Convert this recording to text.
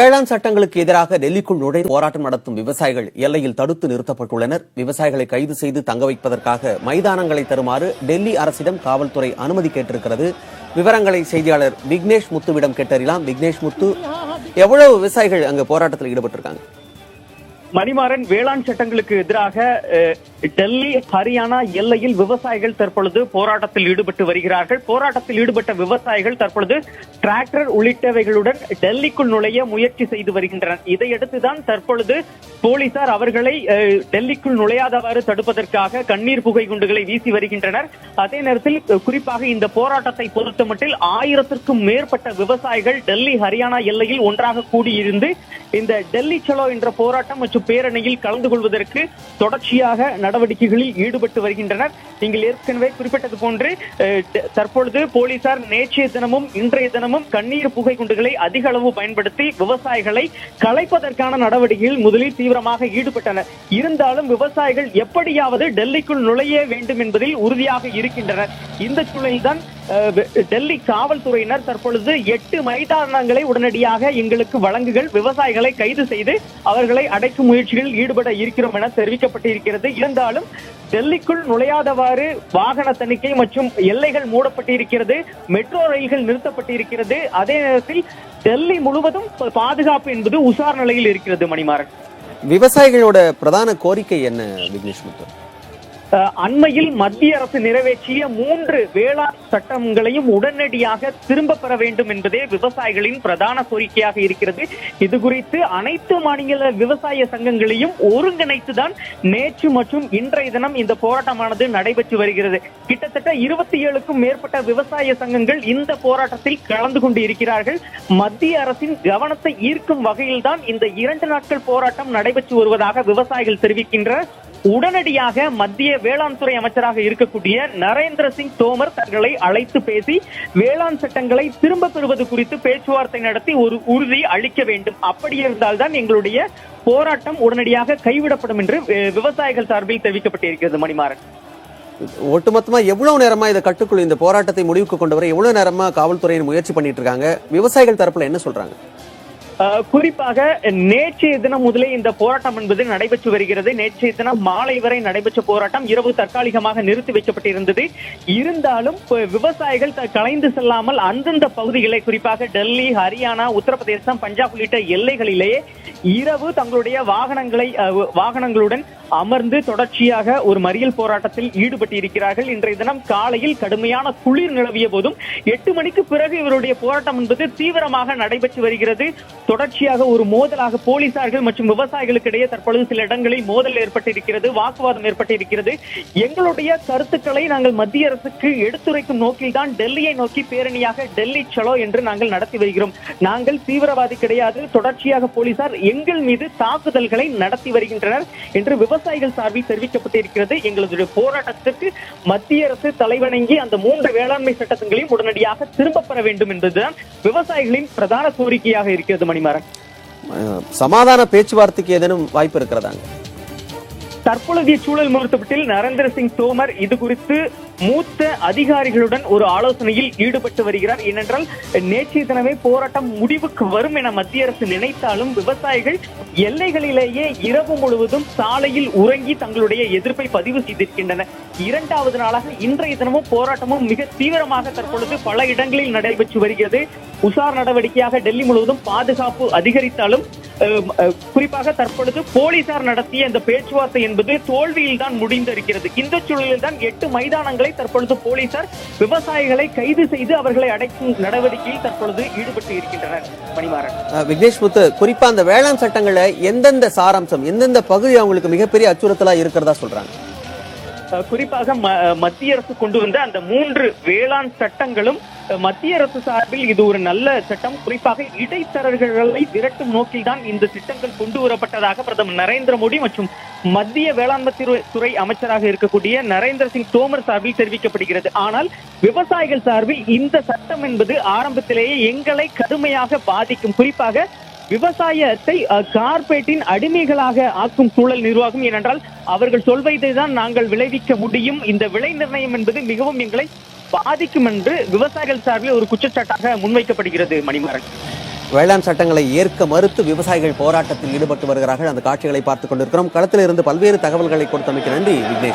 வேளாண் சட்டங்களுக்கு எதிராக டெல்லிக்குள் நுழைந்து போராட்டம் நடத்தும் விவசாயிகள் எல்லையில் தடுத்து நிறுத்தப்பட்டுள்ளனர். விவசாயிகளை கைது செய்து தங்க வைப்பதற்காக மைதானங்களை தருமாறு டெல்லி அரசிடம் காவல்துறை அனுமதி கேட்டிருக்கிறது. விவரங்களை செய்தியாளர் விக்னேஷ் முத்துவிடம் கேட்டறியலாம். விக்னேஷ் முத்து எவ்வளவு விவசாயிகள் அங்கு போராட்டத்தில் ஈடுபட்டிருக்காங்க? மணிமாறன் வேளாண் சட்டங்களுக்கு எதிராக டெல்லி ஹரியானா எல்லையில் விவசாயிகள் தற்பொழுது போராட்டத்தில் ஈடுபட்டு வருகிறார்கள். போராட்டத்தில் ஈடுபட்ட விவசாயிகள் தற்பொழுது டிராக்டர் உள்ளிட்டவைகளுடன் டெல்லிக்குள் நுழைய முயற்சி செய்து வருகின்றனர். இதையடுத்துதான் தற்பொழுது போலீசார் அவர்களை டெல்லிக்குள் நுழையாதவாறு தடுப்பதற்காக கண்ணீர் புகை குண்டுகளை வீசி வருகின்றனர். அதே நேரத்தில் குறிப்பாக இந்த போராட்டத்தை பொறுத்தமட்டில் ஆயிரத்திற்கும் மேற்பட்ட விவசாயிகள் டெல்லி ஹரியானா எல்லையில் ஒன்றாக கூடியிருந்து இந்த டெல்லி சலோ என்ற போராட்டம் மற்றும் பேரணியில் கலந்து கொள்வதற்கு தொடர்ச்சியாக நடவடிக்கைகளில் ஈடுபட்டு வருகின்றனர். நீங்கள் ஏற்கனவே குறிப்பிட்டது போன்று தற்பொழுது போலீசார் நேற்றைய தினமும் இன்றைய தினமும் கண்ணீர் புகை குண்டுகளை அதிக அளவு பயன்படுத்தி விவசாயிகளை கலைப்பதற்கான நடவடிக்கையில் முதலில் தீவிரமாக ஈடுபட்டனர். இருந்தாலும் விவசாயிகள் எப்படியாவது டெல்லிக்குள் நுழைய வேண்டும் என்பதில் உறுதியாக இருக்கின்றனர். இந்த சூழலில்தான் டெல்லி காவல்துறையினர் தற்பொழுது எட்டு மைதானங்களை உடனடியாக எங்களுக்கு வழங்குகள் விவசாயிகளை கைது செய்து அவர்களை அடைக்கும் முயற்சிகளில் ஈடுபட இருக்கிறோம் என தெரிவிக்கப்பட்டிருக்கிறது. இருந்தாலும் டெல்லிக்குள் நுழையாதவாறு வாகன தணிக்கை மற்றும் எல்லைகள் மூடப்பட்டிருக்கிறது மெட்ரோ ரயில்கள் நிறுத்தப்பட்டிருக்கிறது. அதே நேரத்தில் டெல்லி முழுவதும் பாதுகாப்பு என்பது உசார் நிலையில் இருக்கிறது மணிமாறன். விவசாயிகளோட பிரதான கோரிக்கை என்ன விக்னேஷ் முத்து? அண்மையில் மத்திய அரசு நிறைவேற்றிய மூன்று வேளாண் சட்டங்களையும் உடனடியாக திரும்ப பெற வேண்டும் என்பதே விவசாயிகளின் பிரதான கோரிக்கையாக இருக்கிறது. இது குறித்து அனைத்து மாநில விவசாய சங்கங்களையும் ஒருங்கிணைத்துதான் நேற்று மற்றும் இன்றைய தினம் இந்த போராட்டமானது நடைபெற்று வருகிறது. கிட்டத்தட்ட இருபத்தி ஏழுக்கும் மேற்பட்ட விவசாய சங்கங்கள் இந்த போராட்டத்தில் கலந்து கொண்டு இருக்கிறார்கள். மத்திய அரசின் கவனத்தை ஈர்க்கும் வகையில்தான் இந்த இரண்டு நாட்கள் போராட்டம் நடைபெற்று வருவதாக விவசாயிகள் தெரிவிக்கின்றனர் உடனடியாக மத்திய வேளாண் துறை அமைச்சராக இருக்கக்கூடிய நரேந்திர சிங் தோமர் தங்களை அழைத்து பேசி வேளாண் சட்டங்களை திரும்ப பெறுவது குறித்து பேச்சுவார்த்தை நடத்தி ஒரு உறுதி அளிக்க வேண்டும். அப்படி இருந்தால்தான் எங்களுடைய போராட்டம் உடனடியாக கைவிடப்படும் என்று விவசாயிகள் சார்பில் தெரிவிக்கப்பட்டிருக்கிறது மணிமாறன். ஒட்டுமொத்தமா எவ்வளவு நேரமா இதை கட்டுக்குள் இந்த போராட்டத்தை முடிவுக்கு கொண்டு வர எவ்வளவு நேரமா காவல்துறையின் முயற்சி பண்ணிட்டு இருக்காங்க? விவசாயிகள் தரப்புல என்ன சொல்றாங்க? குறிப்பாக நேற்றைய தினம் முதலே இந்த போராட்டம் என்பது நடைபெற்று வருகிறது. நேற்றைய தினம் மாலை வரை நடைபெற்ற போராட்டம் இரவு தற்காலிகமாக நிறுத்தி வைக்கப்பட்டிருந்தது. இருந்தாலும் விவசாயிகள் கலைந்து செல்லாமல் அந்தந்த பகுதிகளை குறிப்பாக டெல்லி ஹரியானா உத்தரப்பிரதேசம் பஞ்சாப் உள்ளிட்ட எல்லைகளிலேயே இரவு தங்களுடைய வாகனங்களை வாகனங்களுடன் அமர்ந்து தொடர்ச்சியாக ஒரு மறியல் போராட்டத்தில் ஈடுபட்டு இருக்கிறார்கள் இன்றைய தினம் காலையில் கடுமையான குளிர் நிலவிய போதும் எட்டு மணிக்கு பிறகு இவருடைய போராட்டம் என்பது தீவிரமாக நடைபெற்று வருகிறது. தொடர்ச்சியாக ஒரு மோதலாக போலீசார்கள் மற்றும் விவசாயிகளுக்கு இடையே தற்பொழுது சில இடங்களில் மோதல் ஏற்பட்டிருக்கிறது வாக்குவாதம் ஏற்பட்டிருக்கிறது. எங்களுடைய கருத்துக்களை நாங்கள் மத்திய அரசுக்கு எடுத்துரைக்கும் நோக்கில் தான் டெல்லியை நோக்கி பேரணியாக டெல்லி சலோ என்று நாங்கள் நடத்தி வருகிறோம். நாங்கள் தீவிரவாதி கிடையாது தொடர்ச்சியாக போலீசார் எங்கள் மீது தாக்குதல்களை நடத்தி வருகின்றனர் என்று விவசாயிகள் சார்பில் தெரிவிக்கப்பட்டிருக்கிறது எங்களுடைய போராட்டத்திற்கு மத்திய அரசு தலைவணங்கி அந்த மூன்று வேளாண்மை சட்டங்களையும் உடனடியாக திரும்ப பெற வேண்டும் என்பதுதான் விவசாயிகளின் பிரதான கோரிக்கையாக இருக்கிறது மணிமாறன். சமாதான பேச்சுவார்த்தைக்கு ஏதேனும் வாய்ப்பு இருக்கிறதாங்க தற்பொழுதைய சூழல் முகூர்த்தப்பட்டில் நரேந்திர சிங் தோமர் இது குறித்து மூத்த அதிகாரிகளுடன் ஒரு ஆலோசனையில் ஈடுபட்டு வருகிறார். ஏனென்றால் நேற்றைய தினமே போராட்டம் முடிவுக்கு வரும் என மத்திய அரசு நினைத்தாலும் விவசாயிகள் எல்லைகளிலேயே இரவு முழுவதும் சாலையில் உறங்கி தங்களுடைய எதிர்ப்பை பதிவு செய்திருக்கின்றனர். இரண்டாவது நாளாக இன்றைய தினமும் போராட்டமும் மிக தீவிரமாக தற்பொழுது பல இடங்களில் நடைபெற்று வருகிறது. உசார் நடவடிக்கையாக டெல்லி முழுவதும் பாதுகாப்பு அதிகரித்தாலும் குறிப்பாக தற்பொழுது போலீசார் நடத்திய இந்த பேச்சுவார்த்தை என்பது தோல்வியில் தான் முடிந்திருக்கிறது. இந்த சூழலில் தான் எட்டு மைதானங்களை தற்பொழுது போலீசார் விவசாயிகளை கைது செய்து அவர்களை அடைக்கும் நடவடிக்கையில் தற்பொழுது ஈடுபட்டு இருக்கின்றனர். மணிமாறன். விக்னேஷ் முத்து குறிப்பா அந்த வேளாண் சட்டங்கள்ல எந்தெந்த சாராம்சம் எந்தெந்த பகுதி அவங்களுக்கு மிகப்பெரிய அச்சுறுத்தலா இருக்கிறதா சொல்றாங்க? குறிப்பாக மத்திய அரசு கொண்டு வந்த அந்த மூன்று வேளாண் சட்டங்களும் மத்திய அரசு சார்பில் இது ஒரு நல்ல சட்டம் குறிப்பாக இடைத்தரகர்களை விரட்டும் நோக்கில் தான் இந்த திட்டங்கள் கொண்டு வரப்பட்டதாக பிரதமர் நரேந்திர மோடி மற்றும் மத்திய வேளாண்மை துறை- அமைச்சராக இருக்கக்கூடிய நரேந்திர சிங் தோமர் சார்பில் தெரிவிக்கப்படுகிறது. ஆனால் விவசாயிகள் சார்பில் இந்த சட்டம் என்பது ஆரம்பத்திலேயே எங்களை கடுமையாக பாதிக்கும். குறிப்பாக விவசாயத்தை அஹ், அடிமைகளாக ஆக்கும் சூழல் நிர்வாகம். ஏனென்றால் அவர்கள் சொல்வதை தான் நாங்கள் விளைவிக்க முடியும். இந்த விலை நிர்ணயம் என்பது மிகவும் எங்களை பாதிக்கும் என்று விவசாயிகள் சார்பில் ஒரு குற்றச்சாட்டாக முன்வைக்கப்படுகிறது மணிமாறன் வேளாண் சட்டங்களை ஏற்க மறுத்து விவசாயிகள் போராட்டத்தில் ஈடுபட்டு வருகிறார்கள். அந்த காட்சிகளை பார்த்துக் கொண்டிருக்கிறோம். களத்தில் இருந்து பல்வேறு தகவல்களை கொடுத்தமைக்கு நன்றி விக்னேஷ்.